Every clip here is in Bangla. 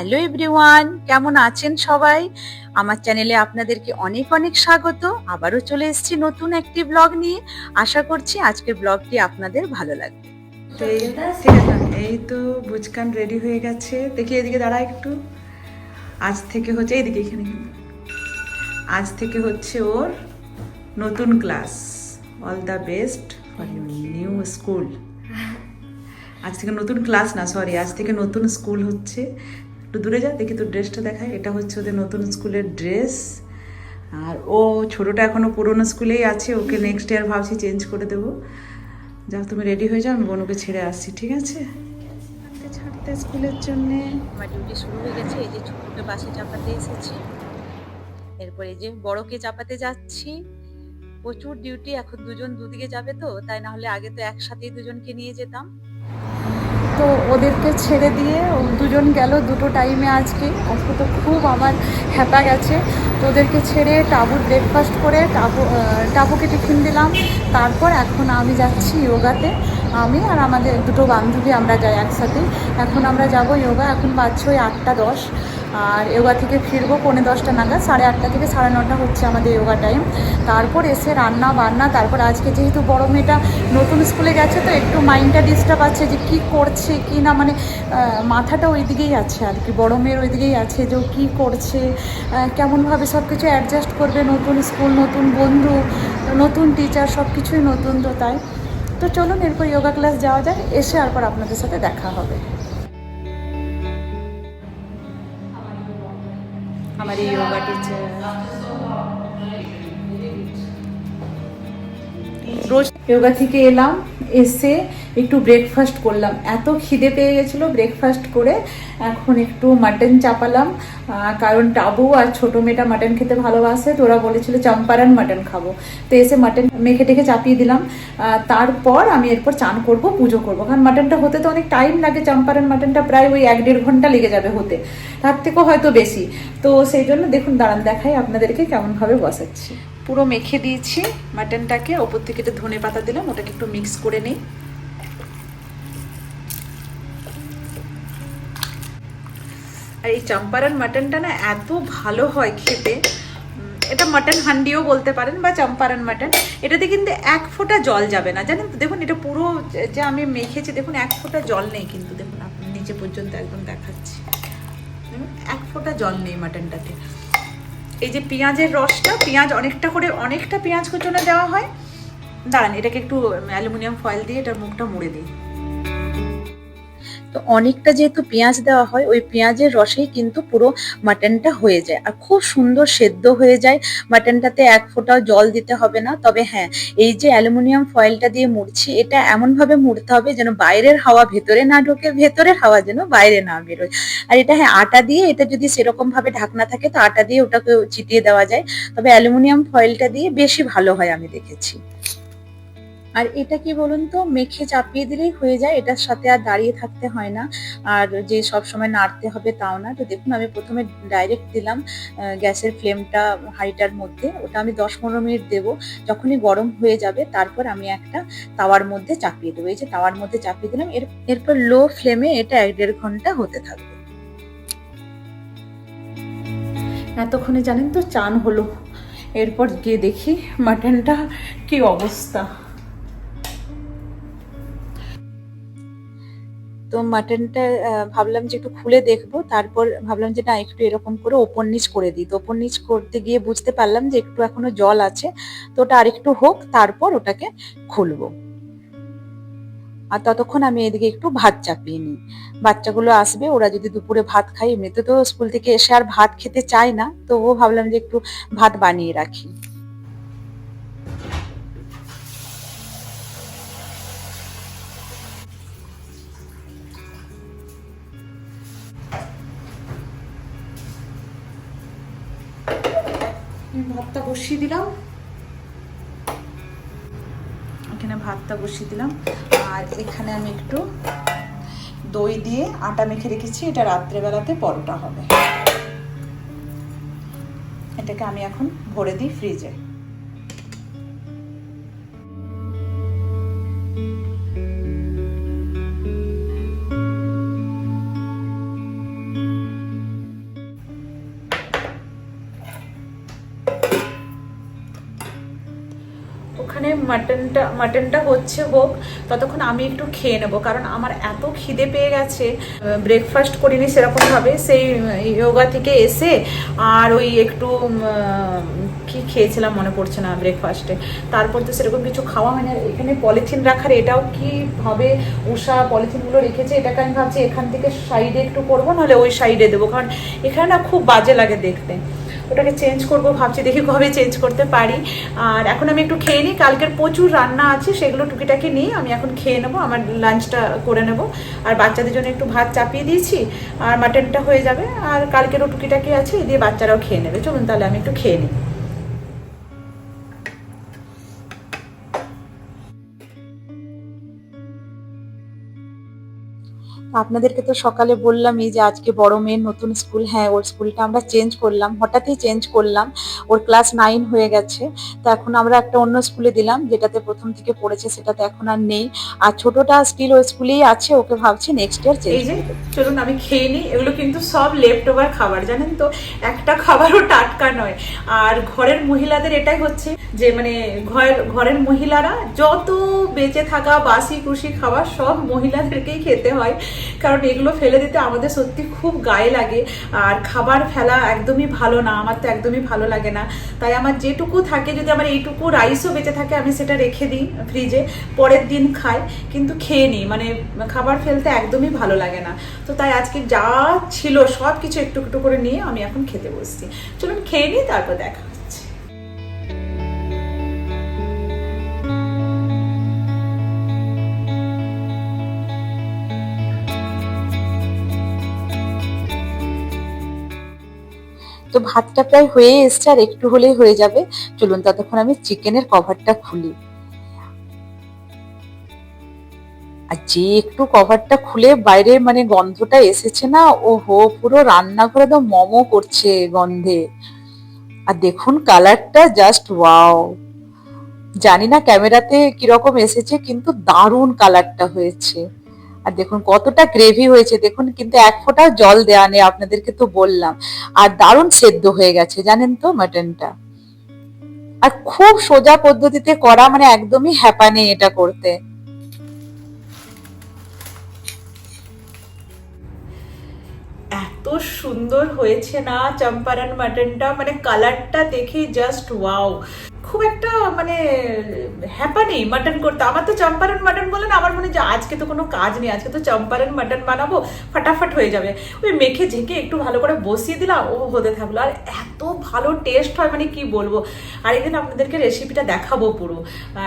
হ্যালো এভরিওয়ান, কেমন আছেন সবাই? আমার চ্যানেলে আপনাদেরকে অনেক অনেক স্বাগত। আবারও চলে এসেছি নতুন একটি ব্লগ নিয়ে। আশা করছি আজকের ব্লগটি আপনাদের ভালো লাগবে। তো এই তো বুচকান রেডি হয়ে গেছে। দেখি এদিকে দাঁড়া একটু। আজ থেকে হচ্ছে এইদিকে এখানে। আজ থেকে হচ্ছে ওর নতুন class all the best for you new school আজ থেকে নতুন ক্লাস না সরি আজ থেকে নতুন স্কুল হচ্ছে। একটু দূরে যা দেখি তোর ড্রেসটা দেখায় এটা হচ্ছে ওদের নতুন স্কুলের ড্রেস। আর ও ছোটোটা এখনও পুরোনো স্কুলেই আছে ওকে নেক্সট ইয়ার ভাবছি চেঞ্জ করে দেবো। যাও তুমি রেডি হয়ে যাও আমি বনুকে ছেড়ে আসছি ঠিক আছে? ছাড়তে স্কুলের জন্যে। আমার ডিউটি শুরু হয়ে গেছে এই যে ছোটকে বাসে চাপাতে এসেছি। এরপর এই যে বড়কে চাপাতে যাচ্ছি। প্রচুর ডিউটি এখন দুজন দুদিকে যাবে তো তাই না হলে আগে তো একসাথেই দুজনকে নিয়ে যেতাম। তো ওদেরকে ছেড়ে দিয়ে দুজন গেল দুটো টাইমে আজকে। আজকে তো খুব আমার হ্যাপা গেছে। তো ওদেরকে ছেড়ে টাবুর ব্রেকফাস্ট করে টাবু টাবুকে টিফিন দিলাম। তারপর এখন আমি যাচ্ছি যোগাতে আমি আর আমাদের দুটো বান্ধবী আমরা যাই একসাথে। এখন আমরা যাব যোগা এখন বাচ্চা ওই আটটা দশ। আর যোগা থেকে ফিরবো পৌনে দশটা নাগাদ, সাড়ে আটটা থেকে সাড়ে নটা হচ্ছে আমাদের যোগা টাইম তারপর এসে রান্না বান্না, তারপর আজকে যেহেতু বড় মেয়েটা নতুন স্কুলে গেছে, তো একটু মাইন্ডটা ডিস্টার্ব আছে যে কি করছে, কি না মানে মাথাটা ওই দিকেই আছে আর কি, বড় মেয়ের ওই দিকেই আছে যে কী করছে কেমনভাবে সব কিছু অ্যাডজাস্ট করবে, নতুন স্কুল, নতুন বন্ধু, নতুন টিচার সব কিছুই নতুন তো তাই। তো চলুন, এরপর যোগা ক্লাস যাওয়া যায় এসে আরপর আপনাদের সাথে দেখা হবে। আমার এই যোগা রোজ যোগা থেকে এলাম, এসে একটু ব্রেকফাস্ট করলাম। এত খিদে পেয়ে গেছিল ব্রেকফাস্ট করে, এখন একটু মাটন চাপালাম। কারণ টাবু আর ছোটো মেয়েটা মাটন খেতে ভালোবাসে, তো ওরা বলেছিল, চম্পারান মাটন খাব। তো এসে মাটন মেখে টেখে চাপিয়ে দিলাম। তারপর আমি এরপর চান করব, পুজো করব। কারণ মাটনটা হতে তো অনেক টাইম লাগে, চম্পারান মাটনটা প্রায় ওই এক দেড় ঘণ্টা লেগে যাবে হতে। তার থেকেও হয়তো বেশি। তো সেই জন্য দেখুন, দাঁড়ান দেখাই আপনাদেরকে কেমনভাবে বসাচ্ছি। পুরো মেখে দিয়েছি মাটনটাকে। ওপর থেকে একটু ধনে পাতা দিলাম, ওটাকে একটু মিক্স করে নিই। আর এই চম্পারন মাটনটা না এত ভালো হয় খেতে। এটা মাটন হান্ডিও বলতে পারেন বা চম্পারন মাটন। এটাতে কিন্তু এক ফোঁটা জল যাবে না। জানেন তো, দেখুন এটা পুরো যে- আমি মেখেছি, দেখুন এক ফোঁটা জল নেই কিন্তু। দেখুন, আপনি নিচে পর্যন্ত একদম দেখাচ্ছি। এক ফোঁটা জল নেই মাটনটাতে। এই যে পেঁয়াজের রসটা, পেঁয়াজ অনেকটা করে, অনেকটা পেঁয়াজ কুচনো দেওয়া হয়। দাঁড়ান, এটাকে একটু অ্যালুমিনিয়াম ফয়েল দিয়ে এটার মুখটা মুড়ে দিই। তো অনেকটা যেহেতু পেঁয়াজ দেওয়া হয়, ওই পেঁয়াজের রসেই কিন্তু পুরো মাটনটা হয়ে যায়। আর খুব সুন্দর সেদ্ধ হয়ে যায়। মাটনটাতে এক ফোঁটাও জল দিতে হবে না। তবে হ্যাঁ এই যে অ্যালুমিনিয়াম ফয়েলটা দিয়ে মুড়ছি, এটা এমনভাবে মুড়তে হবে যেন বাইরের হাওয়া ভেতরে না ঢোকে, ভেতরের হাওয়া যেন বাইরে না বেরোয়। আর এটা হ্যাঁ আটা দিয়ে এটা যদি সেরকম ভাবে ঢাকনা থাকে, তো আটা দিয়ে ওটাকে চিটিয়ে দেওয়া যায়। তবে অ্যালুমিনিয়াম ফয়েলটা দিয়ে বেশি ভালো হয় আমি দেখেছি। আর এটা কি বলুন তো, মেখে চাপিয়ে দিলেই হয়ে যায়, এটার সাথে আর দাঁড়িয়ে থাকতে হয় না। আর যে সব সময় নাড়তে হবে তাও না। তো দেখুন, আমি প্রথমে ডাইরেক্ট দিলাম গ্যাসের ফ্লেমটা হাইটার মধ্যে। ওটা আমি দশ পনেরো মিনিট দেবো। যখনই গরম হয়ে যাবে, তারপর আমি একটা তাওয়ার মধ্যে চাপিয়ে দেবো। এই যে তাওয়ার মধ্যে চাপিয়ে দিলাম, এর, এরপর লো ফ্লেমে এটা এক দেড় ঘণ্টা হতে থাকবে। এতক্ষণে জানেন তো, চান হলো। এরপর গিয়ে দেখি মাটনটা কি অবস্থা। তো মাটনটা ভাবলাম যে একটু খুলে দেখব। তারপর ভাবলাম যে না, একটু এরকম করে ওপর নিচ করে দিই। তো ওপর নিচ করতে গিয়ে বুঝতে পারলাম যে একটু এখনও জল আছে। তো ওটা আরেকটু হোক, তারপর ওটাকে খুলবো। আর ততক্ষণ আমি এদিকে একটু ভাত চাপিয়ে নিই। বাচ্চাগুলো আসবে, ওরা যদি দুপুরে ভাত খায়, এমনিতে তো স্কুল থেকে এসে আর ভাত খেতে চায় না। তো ও ভাবলাম যে একটু ভাত বানিয়ে রাখি। ভাতটা বসিয়ে দিলাম। এখানে ভাতটা বসিয়ে দিলাম। আর এখানে আমি একটু দই দিয়ে আটা মেখে রেখেছি। এটা রাত্রেবেলাতে পরোটা হবে। এটাকে আমি এখন ভরে দিই ফ্রিজে। মাটনটা মাটনটা হচ্ছে হোক, ততক্ষণ আমি একটু খেয়ে নেব। কারণ আমার এত খিদে পেয়ে গেছে ব্রেকফাস্ট করিনি সেরকমভাবে, সেই যোগা থেকে এসে আর ওই একটু কি খেয়েছিলাম মনে পড়ছে না ব্রেকফাস্টে তারপর তো সেরকম কিছু খাওয়া হয় না। এখানে পলিথিন রাখার, এটাও কি ভাবে উষা পলিথিনগুলো রেখেছে এটাকে আমি ভাবছি এখান থেকে সাইডে একটু করব, নাহলে ওই সাইডে দেবো। কারণ এখানে না খুব বাজে লাগে দেখতে। ওটাকে চেঞ্জ করব, ভাবছি দেখি কবে চেঞ্জ করতে পারি। আর এখন আমি একটু খেয়ে নিই, কালকের প্রচুর রান্না আছে, সেগুলো টুকিটাকি নিই, আমি এখন খেয়ে নেব, আমার লাঞ্চটা করে নেব। আর বাচ্চাদের জন্য একটু ভাত চাপিয়ে দিয়েছি, আর মাটনটা হয়ে যাবে, আর কালকেরও টুকিটাকি আছে দিয়ে বাচ্চারাও খেয়ে নেবে। চলুন তাহলে আমি একটু খেয়ে নিই। আপনাদেরকে তো সকালে বললামই যে আজকে বড় মেয়ের নতুন স্কুল হ্যাঁ ওর স্কুলটা আমরা চেঞ্জ করলাম হঠাৎই চেঞ্জ করলাম। ওর ক্লাস নাইন হয়ে গেছে তো এখন আমরা একটা অন্য স্কুলে দিলাম যেটাতে প্রথম থেকে পড়েছে সেটাতে এখন আর নেই। আর ছোটটা স্টিল ওই স্কুলেই আছে ওকে ভাবছি নেক্সট ইয়ার এই চেঞ্জ যে চলুন আমি খেয়ে নিই এগুলো কিন্তু সব লেফট ওভার খাবার জানেন তো? একটা খাবারও টাটকা নয়। আর ঘরের মহিলাদের এটাই হচ্ছে যে মানে ঘরের ঘরের মহিলারা যত বেঁচে থাকা বাসি কুসি খাবার সব মহিলাদেরকেই খেতে হয়। কারণ এগুলো ফেলে দিতে আমাদের সত্যি খুব গায়ে লাগে। আর খাবার ফেলা একদমই ভালো না, আমার তো একদমই ভালো লাগে না। তাই আমার যেটুকু থাকে, যদি আমার এইটুকু রাইসও বেঁচে থাকে, আমি সেটা রেখে দিই ফ্রিজে পরের দিন খাই, কিন্তু খেয়ে নিই। মানে খাবার ফেলতে একদমই ভালো লাগে না। তো তাই আজকে যা ছিল সব কিছু একটু একটু করে নিয়ে আমি এখন খেতে বসছি। চলুন খেয়ে নিই তারপর দেখা তো ভাতটা প্রায় হয়ে এসছে, আর একটু হলেই হয়ে যাবে। চলুন ততক্ষণ আমি চিকেনের কভারটা খুলি। আর যে একটু কভারটা খুলে বাইরে মানে গন্ধটা এসেছে না ও হো পুরো রান্নাঘরে তো মমো করছে গন্ধে। আর দেখুন কালারটা জাস্ট ওয়াও। জানি না ক্যামেরাতে কীরকম এসেছে, কিন্তু দারুণ কালারটা হয়েছে। আর দেখুন কতটা গ্রেভি হয়েছে, দেখুন কিন্তু এক ফোঁটা জল দেওয়া নেই, আপনাদেরকে তো বললাম। আর দারুণ সেদ্ধ হয়ে গেছে, জানেন তো মাটনটা আর খুব সোজা পদ্ধতিতে করা মানে একদমই হ্যাপা নেই এটা করতে। এত সুন্দর হয়েছে না চম্পারন মাটনটা মানে কালারটা দেখে জাস্ট ওয়াও খুব একটা মানে হ্যাপা নেই মাটন করতে। আমার তো চম্পারন মাটন বলে না, আমার মনে যে আজকে তো কোনো কাজ নেই, আজকে তো চম্পারন মাটন বানাবো, ফাটাফাট হয়ে যাবে। ওই মেখে ঝেঁকে একটু ভালো করে বসিয়ে দিলাম, ও হতে থাকল। আর এত ভালো টেস্ট হয় মানে কি বলব? আর একদিন আপনাদেরকে রেসিপিটা দেখাবো পুরো।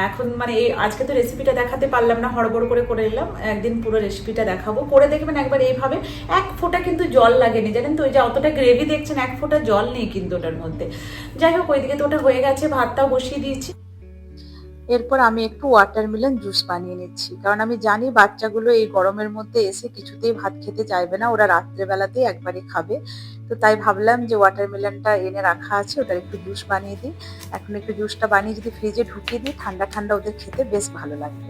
এখন মানে এই আজকে তো রেসিপিটা দেখাতে পারলাম না, হড়বড় করে করে নিলাম একদিন পুরো রেসিপিটা দেখাবো। করে দেখবেন একবার এইভাবে। এক ফোঁটা কিন্তু জল লাগেনি, জানেন তো, ওই যে অতটা গ্রেভি দেখছেন, এক ফোঁটা জল নেই কিন্তু ওটার মধ্যে। যাই হোক, ওইদিকে তো ওটা হয়ে গেছে ভাতটাও বসিয়ে দিয়েছি। এরপর আমি একটু ওয়াটারমেলন জুস বানিয়ে নিচ্ছি। কারণ আমি জানি বাচ্চাগুলো এই গরমের মধ্যে এসে কিছুতেই ভাত খেতে চাইবে না, ওরা রাত্রেবেলাতেই একবারই খাবে। তো তাই ভাবলাম যে ওয়াটারমেলনটা এনে রাখা আছে, ওটার একটু জুস বানিয়ে দিই। এখন একটু জুসটা বানিয়ে যদি ফ্রিজে ঢুকিয়ে দিই ঠান্ডা ঠান্ডা ওদের খেতে বেশ ভালো লাগবে।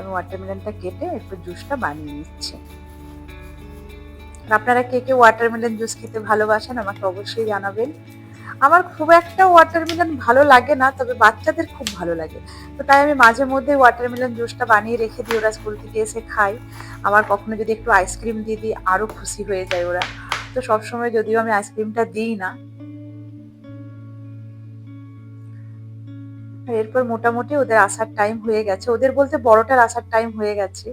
আমি ওয়াটারমেলনটা কেটে একটু জুসটা বানিয়ে নিচ্ছি। আপনারা কে কে ওয়াটারমেলন জুস খেতে ভালোবাসেন আমাকে অবশ্যই জানাবেন। আমার খুব একটা ওয়াটারমেলন ভালো লাগে না, তবে বাচ্চাদের খুব ভালো লাগে। তো তাই আমি মাঝে মধ্যে ওয়াটারমেলন জুসটা বানিয়ে রেখে দিই ওরা স্কুল থেকে এসে খাই আমার কখনো যদি একটু আইসক্রিম দিয়ে দিই, আরও খুশি হয়ে যায় ওরা। তো সবসময় যদিও আমি আইসক্রিমটা দিই না। এরপর মোটামুটি ওদের আসার টাইম হয়ে গেছে। ওদের বলতে বড়টার আসার টাইম হয়ে গেছে।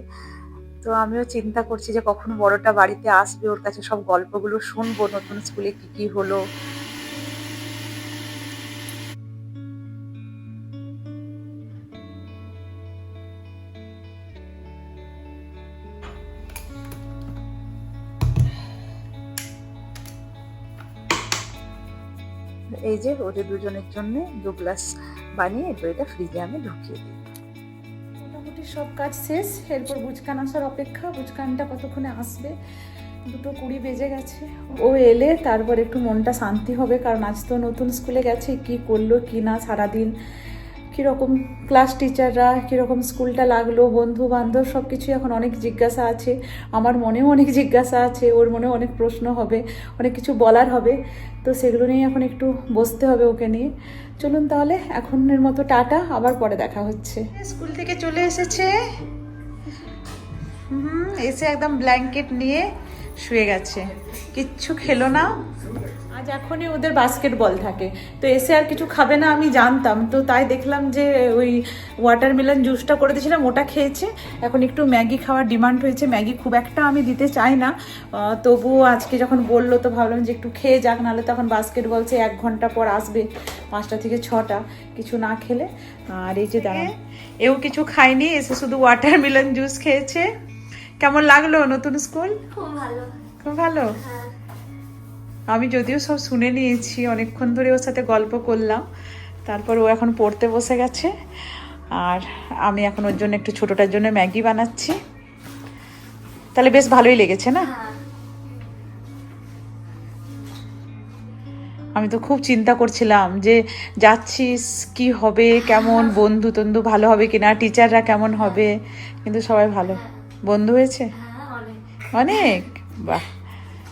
তো আমিও চিন্তা করছি যে কখন বড়টা বাড়িতে আসবে, ওর কাছে সব গল্পগুলো শুনব, নতুন স্কুলে কি কি হলো। এই যে ওদের দুজনের জন্য দু গ্লাস বানিয়ে এটা ফ্রিজে আমি ঢুকিয়ে দিই। মোটামুটি সব কাজ শেষ। এরপর বুঝকান আসার অপেক্ষা। বুঝকানটা কতক্ষণে আসবে? দুটো কুড়ি বেজে গেছে। ও এলে তারপর একটু মনটা শান্তি হবে, কারণ আজ তো নতুন স্কুলে গেছে, কি করল, কি না সারাদিন। কীরকম ক্লাস টিচাররা কীরকম স্কুলটা লাগল বন্ধু বান্ধব সব কিছুই এখন অনেক জিজ্ঞাসা আছে। আমার মনেও অনেক জিজ্ঞাসা আছে, ওর মনেও অনেক প্রশ্ন হবে, অনেক কিছু বলার হবে। তো সেগুলো নিয়ে এখন একটু বসতে হবে ওকে নিয়ে। চলুন তাহলে, এখনের মতো টাটা, আবার পরে দেখা হচ্ছে। স্কুল থেকে চলে এসেছে। হুম, এসে একদম ব্ল্যাঙ্কেট নিয়ে শুয়ে গেছে। কিচ্ছু খেলো না। আজ এখনই ওদের বাস্কেটবল থাকে। তো এসে আর কিছু খাবে না আমি জানতাম। তো তাই দেখলাম যে ওই ওয়াটারমেলন জুসটা করে দিয়েছিলাম ওটা খেয়েছে। এখন একটু ম্যাগি খাওয়ার ডিমান্ড হয়েছে। ম্যাগি খুব একটা আমি দিতে চাই না। তবুও আজকে যখন বলল তো ভাবলাম যে একটু খেয়ে যাক নাহলে তখন বাস্কেটবল সে এক ঘণ্টা পর আসবে পাঁচটা থেকে ছটা কিছু না খেলে। আর এই যে দাঁড়ান। এও কিছু খায়নি এসে শুধু ওয়াটারমেলন জুস খেয়েছে। কেমন লাগল নতুন স্কুল খুব ভালো। খুব ভালো? হ্যাঁ। আমি যদিও সব শুনে নিয়েছি অনেকক্ষণ ধরে ওর সাথে গল্প করলাম। তারপর ও এখন পড়তে বসে গেছে। আর আমি এখন ওর জন্য একটু ছোটোটার জন্য ম্যাগি বানাচ্ছি। তাহলে বেশ ভালোই লেগেছে না? আমি তো খুব চিন্তা করছিলাম যে যাচ্ছিস কি হবে কেমন বন্ধু তন্ধু ভালো হবে কিনা টিচাররা কেমন হবে? কিন্তু সবাই ভালো। বন্ধু হয়েছে? হ্যাঁ অনেক। বাহ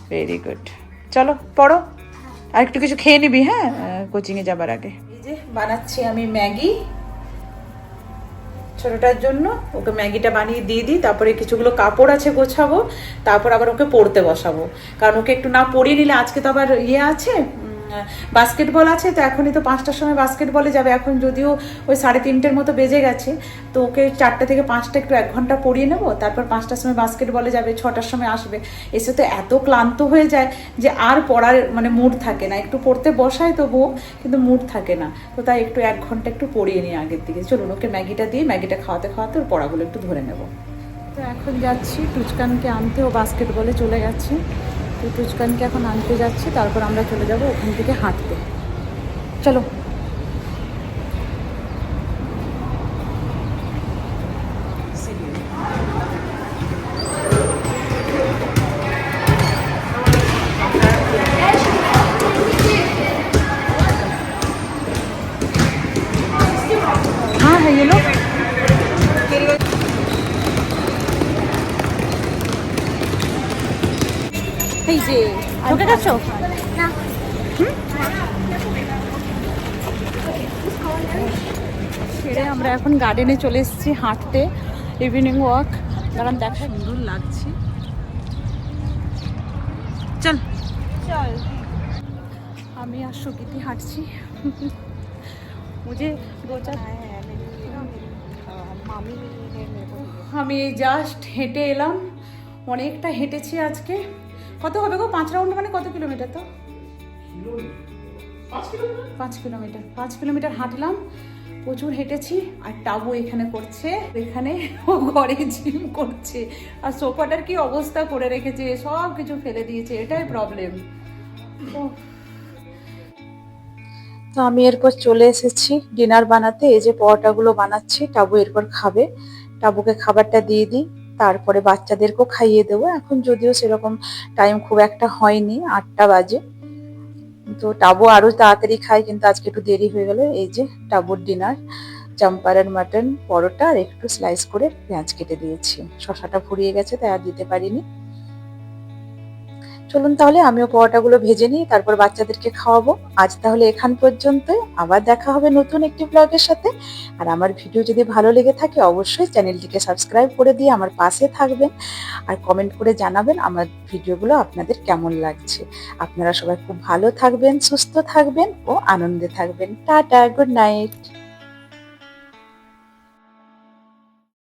ভেরি গুড চলো, পড়ো। আর একটু কিছু খেয়ে নিবি হ্যাঁ? কোচিংয়ে যাবার আগে। এই যে, বানাচ্ছি আমি ম্যাগি। ছোটটার জন্য। ওকে ম্যাগিটা বানিয়ে দিয়ে দিই, তারপরে কিছুগুলো কাপড় আছে গোছাবো, তারপর আবার ওকে পড়তে বসাবো। কারণ ওকে একটু না পড়িয়ে নিলে আজকে তো আবার ইয়ে আছে বাস্কেটবল আছে, তো এখনই তো পাঁচটার সময় বাস্কেটবলে যাবে। এখন যদিও ওই সাড়ে তিনটের মতো বেজে গেছে, তো ওকে চারটে থেকে পাঁচটা একটু এক ঘণ্টা পড়িয়ে নেব, তারপর পাঁচটার সময় বাস্কেটবলে যাবে, ছটার সময় আসবে। এসে তো এত ক্লান্ত হয়ে যায় যে আর পড়ার মানে মুড থাকে না। একটু পড়তে বসায় তবুও, কিন্তু মুড থাকে না। তো তাই একটু এক ঘণ্টা একটু পড়িয়ে নিই আগের দিকে। চলুন, ওকে ম্যাগিটা দিয়ে ম্যাগিটা খাওয়াতে খাওয়াতে ওর পড়াগুলো একটু ধরে নেব। তো এখন যাচ্ছি, টুচকানকে আনতে। ও বাস্কেটবলে চলে গেছে। তো টুচকানকে এখন আনতে যাচ্ছি তারপর আমরা চলে যাব ওখান থেকে হাঁটতে। চলো। এই যে ঢুকে গেছো? না। ছেড়ে আমরা এখন গার্ডেনে চলে এসেছি হাঁটতে ইভিনিং ওয়াক দাঁড়ান দেখা সুন্দর লাগছে। চল। চল। আমি আর সুগীতি হাঁটছি। মুঝে গোচা আমি জাস্ট হেঁটে এলাম। অনেকটা হেঁটেছি আজকে। কত হবে গো? পাঁচ রাউন্ড মানে কত কিলোমিটার তো? পাঁচ কিলোমিটার? পাঁচ কিলোমিটার। হাঁটলাম প্রচুর হেঁটেছি আর টাবু এখানে করছে। এখানে ও ঘরে জিম করছে। আর সোফাটার কি অবস্থা করে রেখেছে? সব কিছু ফেলে দিয়েছে এটাই প্রবলেম তো আমি এরপর চলে এসেছি ডিনার বানাতে। এই যে পরোটাগুলো বানাচ্ছি টাবু এরপর খাবে। টাবুকে খাবারটা দিয়ে দিই। তারপরে বাচ্চাদেরকেও খাইয়ে দেবো। এখন যদিও সেরকম টাইম খুব একটা হয়নি, আটটা বাজে। তো টাবু আরও তাড়াতাড়ি খায়, কিন্তু আজকে একটু দেরি হয়ে গেল। এই যে টাবুর ডিনার চাম্পারার মাটন পরোটা আর একটু স্লাইস করে পেঁয়াজ কেটে দিয়েছি। শশাটা ফুরিয়ে গেছে, তাই আর দিতে পারিনি। চলুন তাহলে, আমিও পরোটাগুলো ভেজে নিই, তারপর বাচ্চাদেরকে খাওয়াবো। আজ তাহলে এখান পর্যন্ত আবার দেখা হবে নতুন একটি ব্লগের সাথে। আর আমার ভিডিও যদি ভালো লেগে থাকে, অবশ্যই চ্যানেলটিকে সাবস্ক্রাইব করে দিয়ে আমার পাশে থাকবেন। আর কমেন্ট করে জানাবেন আমার ভিডিওগুলো আপনাদের কেমন লাগছে। আপনারা সবাই খুব ভালো থাকবেন, সুস্থ থাকবেন ও আনন্দে থাকবেন। Tata good night